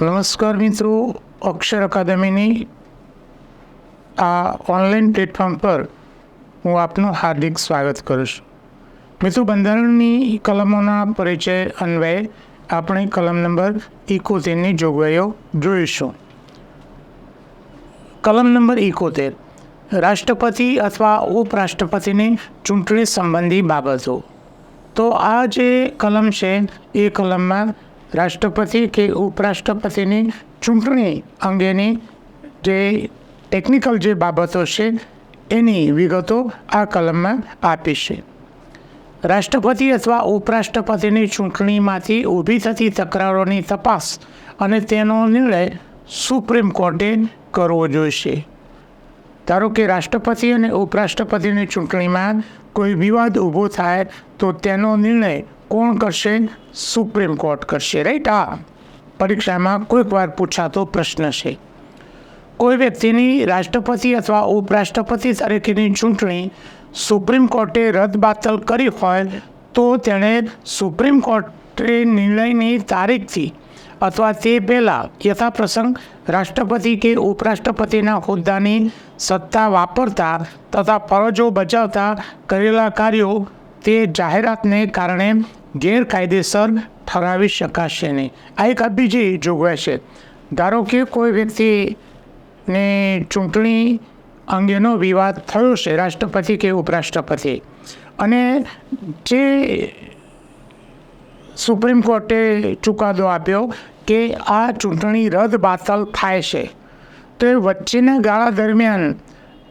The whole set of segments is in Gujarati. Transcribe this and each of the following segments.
નમસ્કાર મિત્રો, અક્ષર અકાદમીની આ ઓનલાઈન પ્લેટફોર્મ પર હું આપનું હાર્દિક સ્વાગત કરું છું. મિત્રો, બંધારણની કલમોના પરિચય અન્વયે આપણે કલમ નંબર એકોતેરની જોગવાઈઓ જોઈશું. કલમ નંબર એકોતેર, રાષ્ટ્રપતિ અથવા ઉપરાષ્ટ્રપતિની ચૂંટણી સંબંધી બાબતો. તો આ જે કલમ છે, એ કલમમાં રાષ્ટ્રપતિ કે ઉપરાષ્ટ્રપતિની ચૂંટણી અંગેની જે ટેકનિકલ જે બાબતો છે, એની વિગતો આ કલમમાં આપી છે. રાષ્ટ્રપતિ અથવા ઉપરાષ્ટ્રપતિની ચૂંટણીમાંથી ઊભી થતી તકરારોની તપાસ અને તેનો નિર્ણય સુપ્રીમ કોર્ટે કરવો જોઈશે. ધારો કે રાષ્ટ્રપતિ અને ઉપરાષ્ટ્રપતિની ચૂંટણીમાં કોઈ વિવાદ ઊભો થાય, તો તેનો નિર્ણય કોણ કરશે? સુપ્રીમ કોર્ટ કરશે રાઈટ આ પરીક્ષામાં કોઈક વાર પૂછાતો પ્રશ્ન છે. કોઈ વ્યક્તિની રાષ્ટ્રપતિ અથવા ઉપરાષ્ટ્રપતિ તરીકેની ચૂંટણી સુપ્રીમ કોર્ટે રદબાતલ કરી હોય તો તેણે સુપ્રીમ કોર્ટે નિર્ણયની તારીખથી અથવા તે પહેલાં યથાપ્રસંગ રાષ્ટ્રપતિ કે ઉપરાષ્ટ્રપતિના હોદ્દાની સત્તા વાપરતા તથા ફરજો બજાવતા કરેલા કાર્યો તે જાહેરાતને કારણે ગેરકાયદેસર ઠરાવી શકાશે નહીં. આ એક બીજી જોગવાઈ છે. ધારો કે કોઈ વ્યક્તિને ચૂંટણી અંગેનો વિવાદ થયો છે, રાષ્ટ્રપતિ કે ઉપરાષ્ટ્રપતિ, અને જે સુપ્રીમ કોર્ટે ચુકાદો આપ્યો કે આ ચૂંટણી રદ બાતલ થાય છે. તો એ વચ્ચેના ગાળા દરમિયાન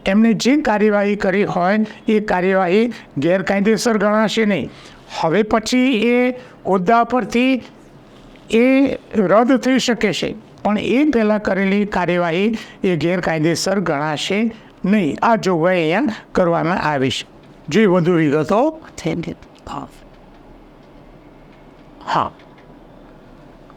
એમણે જે કાર્યવાહી કરી હોય, એ કાર્યવાહી ગેરકાયદેસર ગણાશે નહીં. હવે પછી એ હોદ્દા પરથી એ રદ થઈ શકે છે. પણ એ પહેલાં કરેલી કાર્યવાહી એ ગેરકાયદેસર ગણાશે નહીં. આ જોગવાઈ અહીંયા કરવામાં આવી છે. જે વધુ વિગતો? Attended of. હા.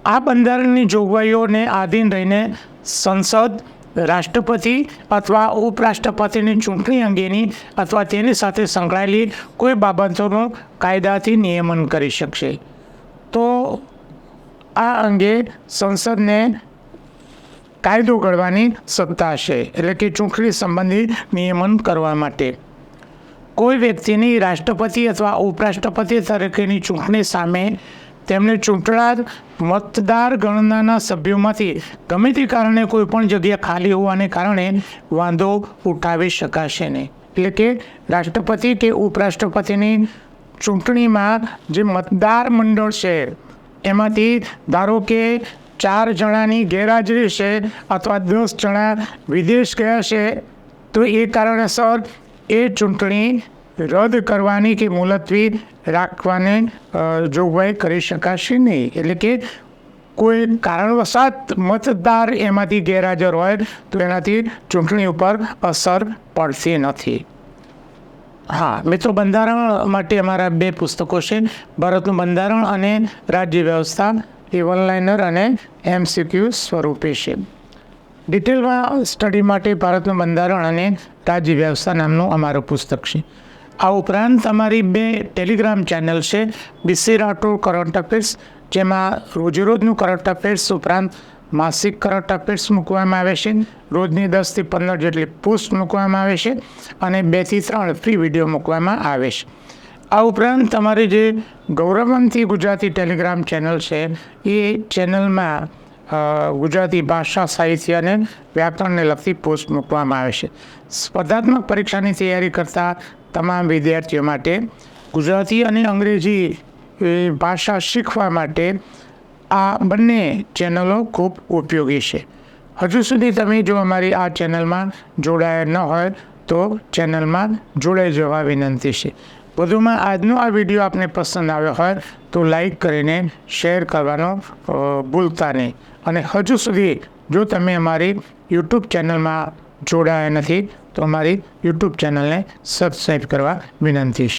આ બંધારણની જોગવાઈઓને આધીન રહીને સંસદ રાષ્ટ્રપતિ અથવા ઉપરાષ્ટ્રપતિની ચૂંટણી અંગેની અથવા તેની સાથે સંકળાયેલી કોઈ બાબતોનું કાયદાથી નિયમન કરી શકશે. તો આ અંગે સંસદને કાયદો ઘડવાની સત્તા હશે એટલે કે ચૂંટણી સંબંધી નિયમન કરવા માટે. કોઈ વ્યક્તિની રાષ્ટ્રપતિ અથવા ઉપરાષ્ટ્રપતિ તરીકેની ચૂંટણી સામે તેમને ચૂંટણાર મતદાર ગણનાના સભ્યોમાંથી ગમે તે કારણે કોઈ પણ જગ્યા ખાલી હોવાને કારણે વાંધો ઉઠાવી શકાશે નહીં. એટલે કે રાષ્ટ્રપતિ કે ઉપરાષ્ટ્રપતિની ચૂંટણીમાં જે મતદાર મંડળ છે, એમાંથી ધારો કે ચાર જણાની ગેરહાજરી છે અથવા દસ જણા વિદેશ ગયા છે, તો એ કારણેસર એ ચૂંટણી રદ કરવાની કે મુલતવી રાખવાની જોગવાઈ કરી શકાશે નહીં. એટલે કે કોઈ કારણવશાત મતદાર એમાંથી ગેરહાજર હોય, તો એનાથી ચૂંટણી ઉપર અસર પડતી નથી. હા, મિત્રો, બંધારણ માટે અમારા બે પુસ્તકો છે. ભારતનું બંધારણ અને રાજ્ય વ્યવસ્થા એ વનલાઇનર અને એમસીક્યુ સ્વરૂપે છે. ડિટેલમાં સ્ટડી માટે ભારતનું બંધારણ અને રાજ્ય વ્યવસ્થા નામનું અમારું પુસ્તક છે. આ ઉપરાંત અમારી બે ટેલિગ્રામ ચેનલ છે બીસી રાઠોડ કરંટ અફેર્સ, જેમાં રોજેરોજનું કરંટ અફેર્સ ઉપરાંત માસિક કરંટ અફેર્સ મૂકવામાં આવે છે, રોજની દસથી પંદર જેટલી પોસ્ટ મૂકવામાં આવે છે અને બેથી ત્રણ ફ્રી વીડિયો મૂકવામાં આવે છે. આ ઉપરાંત તમારી જે ગૌરવંતી ગુજરાતી ટેલિગ્રામ ચેનલ છે, એ ચેનલમાં ગુજરાતી ભાષા, સાહિત્ય અને વ્યાકરણને લગતી પોસ્ટ મૂકવામાં આવે છે. સ્પર્ધાત્મક પરીક્ષાની તૈયારી કરતા તમામ વિદ્યાર્થીઓ માટે, ગુજરાતી અને અંગ્રેજી ભાષા શીખવા માટે આ બંને ચેનલો ખૂબ ઉપયોગી છે. હજુ સુધી તમે જો અમારી આ ચેનલમાં જોડાયા ન હોય, તો ચેનલમાં જોડાઈ જવા વિનંતી છે. વધુમાં આજનો આ વીડિયો આપને પસંદ આવ્યો હોય, તો લાઈક કરીને શેર કરવાનો ભૂલતા નહીં. અને હજુ સુધી જો તમે અમારી યુટ્યુબ ચેનલમાં જોડાયા નથી તો અમારી યુટ્યુબ ચેનલને સબસ્ક્રાઈબ કરવા વિનંતી છે.